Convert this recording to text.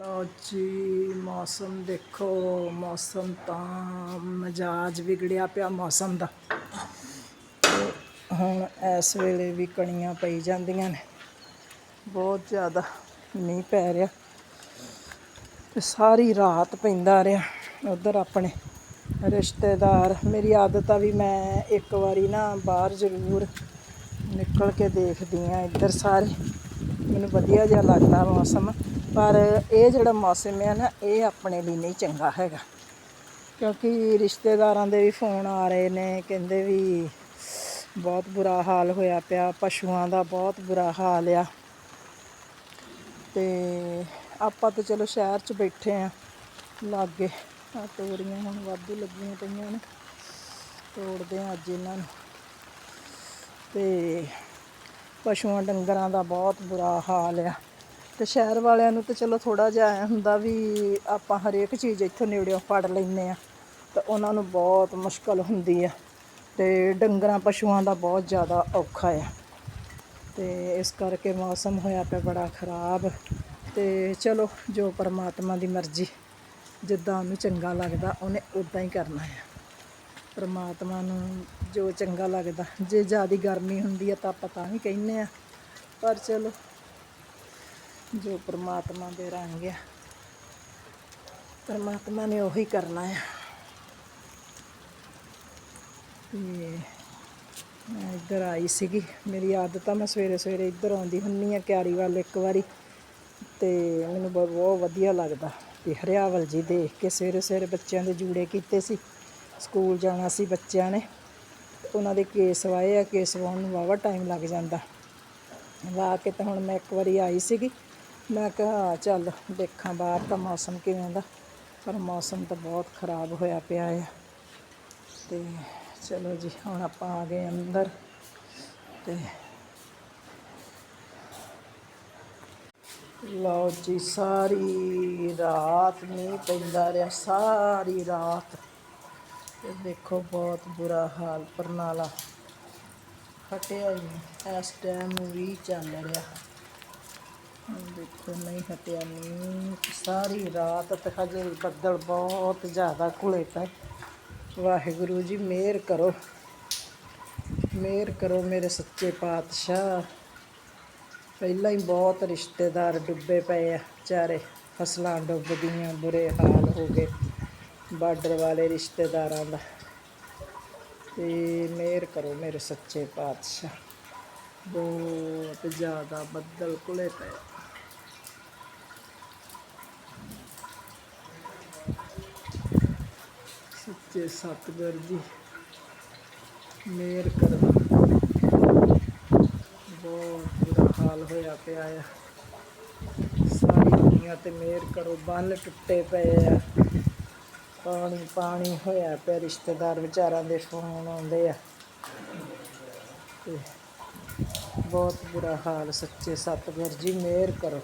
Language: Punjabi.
ਲਓ ਜੀ, ਮੌਸਮ ਦੇਖੋ, ਮੌਸਮ ਤਾਂ ਮਜਾਜ ਵਿਗੜਿਆ ਪਿਆ ਮੌਸਮ ਦਾ। ਹੁਣ ਇਸ ਵੇਲੇ ਵੀ ਕਣੀਆਂ ਪਈ ਜਾਂਦੀਆਂ ਨੇ। ਬਹੁਤ ਜ਼ਿਆਦਾ ਮੀਂਹ ਪੈ ਰਿਹਾ ਤੇ ਸਾਰੀ ਰਾਤ ਪੈਂਦਾ ਰਿਹਾ ਉਧਰ ਆਪਣੇ ਰਿਸ਼ਤੇਦਾਰ। ਮੇਰੀ ਆਦਤ ਆ ਵੀ ਮੈਂ ਇੱਕ ਵਾਰੀ ਨਾ ਬਾਹਰ ਜ਼ਰੂਰ ਨਿਕਲ ਕੇ ਦੇਖਦੀ ਆ ਇੱਧਰ ਸਾਰੇ। ਮੈਨੂੰ ਵਧੀਆ ਜਿਹਾ ਲੱਗਦਾ ਮੌਸਮ। ਪਰ ਇਹ ਜਿਹੜਾ ਮੌਸਮ ਹੈ ਨਾ, ਇਹ ਆਪਣੇ ਲਈ ਨਹੀਂ ਚੰਗਾ ਹੈਗਾ। ਕਿਉਂਕਿ ਰਿਸ਼ਤੇਦਾਰਾਂ ਦੇ ਵੀ ਫੋਨ ਆ ਰਹੇ ਨੇ, ਕਹਿੰਦੇ ਵੀ ਬਹੁਤ ਬੁਰਾ ਹਾਲ ਹੋਇਆ ਪਿਆ, ਪਸ਼ੂਆਂ ਦਾ ਬਹੁਤ ਬੁਰਾ ਹਾਲ ਆ। ਤੇ ਆਪਾਂ ਤਾਂ ਚਲੋ ਸ਼ਹਿਰ 'ਚ ਬੈਠੇ ਆ, ਲਾਗੇ। ਆ ਤੋਰੀਆਂ ਹੁਣ ਵਾਧੂ ਲੱਗੀਆਂ ਪਈਆਂ ਨੇ, ਤੋੜਦੇ ਆ ਅੱਜ ਇਹਨਾਂ ਨੂੰ। ਤੇ ਪਸ਼ੂਆਂ, ਡੰਗਰਾਂ ਦਾ ਬਹੁਤ ਬੁਰਾ ਹਾਲ ਆ। ਤੇ ਸ਼ਹਿਰ ਵਾਲਿਆਂ ਨੂੰ ਤਾਂ ਚਲੋ ਥੋੜਾ ਜਿਹਾ ਐਂ ਹੁੰਦਾ ਵੀ ਆਪਾਂ ਹਰੇਕ ਚੀਜ਼ ਇੱਥੋਂ ਨੇੜਿਓਂ ਫੜ ਲੈਂਦੇ ਆ ਤਾਂ ਉਹਨਾਂ ਨੂੰ ਬਹੁਤ ਮੁਸ਼ਕਲ ਹੁੰਦੀ ਆ। ਤੇ ਡੰਗਰਾਂ ਪਸ਼ੂਆਂ ਦਾ ਬਹੁਤ ਜ਼ਿਆਦਾ ਔਖਾ ਆ। ਤੇ ਇਸ ਕਰਕੇ ਮੌਸਮ ਹੋਇਆ ਪਿਆ ਬੜਾ ਖਰਾਬ। ਤੇ ਚਲੋ, ਜੋ ਪਰਮਾਤਮਾ ਦੀ ਮਰਜ਼ੀ, ਜਿੱਦਾਂ ਉਹਨੂੰ ਚੰਗਾ ਲੱਗਦਾ, ਉਹਨੇ ਉਦਾਂ ਹੀ ਕਰਨਾ ਹੈ ਪਰਮਾਤਮਾ ਨੂੰ ਜੋ ਚੰਗਾ ਲੱਗਦਾ, ਜੇ ਜ਼ਿਆਦਾ ਗਰਮੀ ਹੁੰਦੀ ਹੈ ਤਾਂ ਆਪਾਂ ਤਾਂ ਵੀ ਕਹਿੰਦੇ ਆ। ਪਰ ਚਲੋ ਜੋ ਪਰਮਾਤਮਾ ਦੇ ਰੰਗ ਆ। ਪਰਮਾਤਮਾ ਨੇ ਉਹੀ ਕਰਨਾ ਆ। ਤੇ ਮੈਂ ਇੱਧਰ ਆਈ ਸੀਗੀ। ਮੇਰੀ ਆਦਤ ਆ, ਮੈਂ ਸਵੇਰੇ ਸਵੇਰੇ ਇੱਧਰ ਆਉਂਦੀ ਹੁੰਨੀ ਆ ਕਿਆਰੀ ਵੱਲ ਇੱਕ ਵਾਰੀ। ਤੇ ਮੈਨੂੰ ਬਹੁਤ ਬਹੁਤ ਵਧੀਆ ਲੱਗਦਾ ਤੇ ਹਰਿਆਵਲ ਜੀ ਦੇਖ ਕੇ ਸਵੇਰੇ ਸਵੇਰੇ ਬੱਚਿਆਂ ਦੇ ਜੂੜੇ ਕੀਤੇ ਸੀ। ਸਕੂਲ ਜਾਣਾ ਸੀ ਬੱਚਿਆਂ ਨੇ। ਉਹਨਾਂ ਦੇ ਕੇਸ ਵਾਏ ਆ, ਕੇਸ ਵਾਉਣ ਨੂੰ ਵਾਵਾ ਟਾਈਮ ਲੱਗ ਜਾਂਦਾ। ਵਾ ਕੇ ਤਾਂ ਹੁਣ ਮੈਂ ਇੱਕ ਵਾਰੀ ਆਈ ਸੀਗੀ। ਮੈਂ ਕਿਹਾ ਚੱਲ ਦੇਖਾਂ ਬਾਹਰ ਦਾ ਮੌਸਮ ਕਿਵੇਂ ਦਾ। ਪਰ ਮੌਸਮ ਤਾਂ ਬਹੁਤ ਖਰਾਬ ਹੋਇਆ ਪਿਆ ਹੈ ਤੇ ਚਲੋ ਜੀ, ਹੁਣ ਆਪਾਂ ਆ ਗਏ ਅੰਦਰ ਤੇ ਲਓ ਜੀ, ਸਾਰੀ ਰਾਤ ਮੀਂਹ ਪੈਂਦਾ ਰਿਹਾ, ਸਾਰੀ ਰਾਤ। ਤੇ ਦੇਖੋ, ਬਹੁਤ ਬੁਰਾ ਹਾਲ ਪਰਨਾਲਾ। ਹਟਿਆ ਹੀ ਨਹੀਂ ਇਸ ਟਾਈਮ ਵੀ ਚੱਲ ਰਿਹਾ। ਹੁਣ ਦੇਖੋ, ਨਹੀਂ ਹਟਿਆ ਨਹੀਂ ਸਾਰੀ ਰਾਤ ਤੇ ਹਜੇ ਬੱਦਲ ਬਹੁਤ ਜ਼ਿਆਦਾ ਘੁਲੇ ਪਏ। ਵਾਹਿਗੁਰੂ ਜੀ, ਮਿਹਰ ਕਰੋ। ਮਿਹਰ ਕਰੋ ਮੇਰੇ ਸੱਚੇ ਪਾਤਸ਼ਾਹ। ਪਹਿਲਾਂ ਹੀ ਬਹੁਤ ਰਿਸ਼ਤੇਦਾਰ ਡੁੱਬੇ ਪਏ ਆ, ਵਿਚਾਰੇ ਫਸਲਾਂ ਡੁੱਬਦੀਆਂ, ਬੁਰੇ ਹਾਲ ਹੋ ਗਏ ਬਾਰਡਰ ਵਾਲੇ ਰਿਸ਼ਤੇਦਾਰਾਂ ਦਾ। ਤੇ ਮਿਹਰ ਕਰੋ ਮੇਰੇ ਸੱਚੇ ਪਾਤਸ਼ਾਹ। ਬਹੁਤ ਜ਼ਿਆਦਾ ਬੱਦਲ ਕੁਲੇ ਪਏ ਸੱਚੇ ਸਤਿਗੁਰ ਜੀ ਮਿਹਰ ਕਰੋ ਬਹੁਤ ਬੁਰਾ ਹਾਲ ਹੋਇਆ ਪਿਆ ਆ। ਸਾਰੀ ਦੁਨੀਆ ਤੇ ਮਿਹਰ ਕਰੋ, ਬੰਨ ਟੁੱਟੇ ਪਏ ਆ। ਪਾਣੀ ਪਾਣੀ ਹੋਇਆ ਪਿਆ, ਰਿਸ਼ਤੇਦਾਰ ਵਿਚਾਰਾਂ ਦੇ ਫੋਨ ਆਉਂਦੇ ਆ। ਤੇ ਬਹੁਤ ਬੁਰਾ ਹਾਲ, ਸੱਚੇ ਸਤਿਗੁਰ ਜੀ ਮਿਹਰ ਕਰੋ।